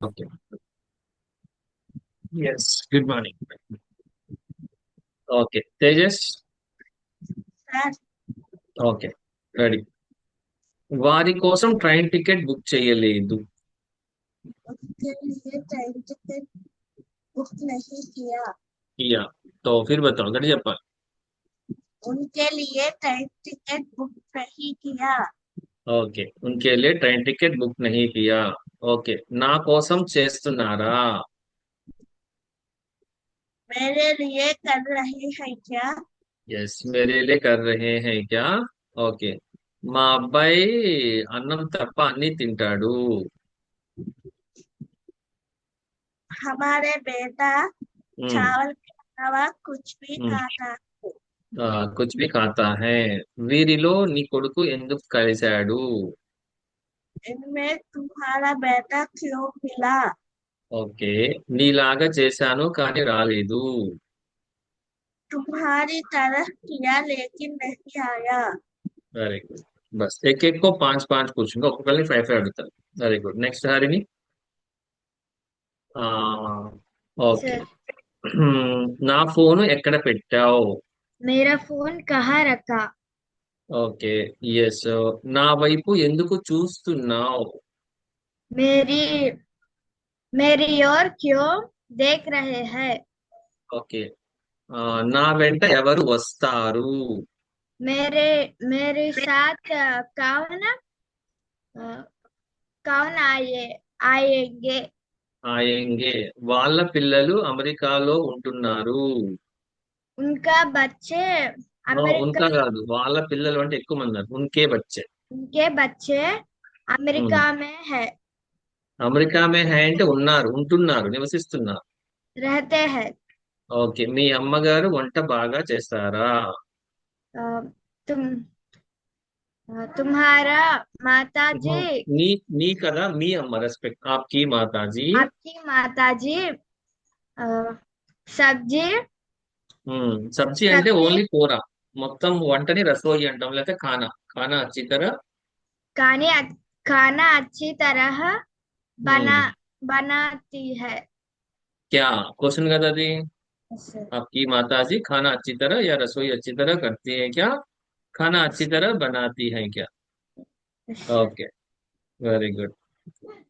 okay yes good morning okay Tejas sir okay ready వారి కోసం train ticket book చేయలేదు उसके लिए ट्रेन टिकट बुक नहीं किया किया तो फिर बताओ गड़ी చెప్పాలి उनके लिए ट्रेन टिकट बुक नहीं किया ఓకే उनके लिए ट्रेन टिकट बुक नहीं किया ఓకే నా కోసం చేస్తున్నారా मेरे लिए कर रहे हैं क्या ఎస్ मेरे लिए कर रहे हैं क्या ఓకే మా అబ్బాయి అన్నం తప్ప అన్ని తింటాడు हमारे बेटा ఉమ్, चावल के अलावा कुछ भी ఉమ్. खाता है ఆ, కుచ్ భీ ఖాతా హై వీరిలో నీ కొడుకు ఎందుకు కలిశాడు इनमें तुम्हारा बेटा क्यों मिला ఓకే నీలాగా చేశాను కానీ రాలేదు तुम्हारी तरह किया लेकिन नहीं आया వెరీ గుడ్ బస్ एक एक को पांच पांच पूछूंगा ఒక్కొక్కరిని ఫైవ్ ఫైవ్ అడుగుతాను very good next Harini okay sir నా ఫోను ఎక్కడ పెట్టావు मेरा फोन कहाँ रखा ఓకే ఎస్ నా వైపు ఎందుకు చూస్తున్నావు मेरी मेरी ओर क्यों देख रहे हैं ఓకే ఆ, నా వెంట ఎవరు వస్తారు मेरे मेरे साथ अ, कौन अ, कौन आए आएंगे ఆయంగే వాళ్ళ పిల్లలు అమెరికాలో ఉంటున్నారు उनका बच्चे ఆ, अमेरिका ఉన్కా కాదు వాళ్ళ పిల్లలు అంటే ఎక్కువ మంది ఉన్నారు ఉన్కే బచ్చే उनके बच्चे अमेरिका में है అమెరికా మే హై అంటే ఉన్నారు ఉంటున్నారు నివసిస్తున్నారు रहते हैं ఓకే మీ అమ్మగారు వంట బాగా చేస్తారా अ, तुम अ, तुम्हारा माता जी నీ నీ కదా మీ అమ్మ రెస్పెక్ట్ ఆప్కి మాతాజీ आपकी माता जी अ, सब्जी ఉమ్, సబ్జీ అంటే सब्जी ఓన్లీ కూర మొత్తం వంటని రసోయి అంటాం లేకపోతే ఖానా ఖానా అచ్చి తర खाने खाना अच्छी तरह बना ఉమ్, बनाती है క్యా క్వశ్చన్ కదా అది अच्छा आपकी माताजी खाना अच्छी तरह या रसोई अच्छी तरह करती है क्या खाना अच्छी तरह बनाती है क्या अच्छा ओके वेरी गुड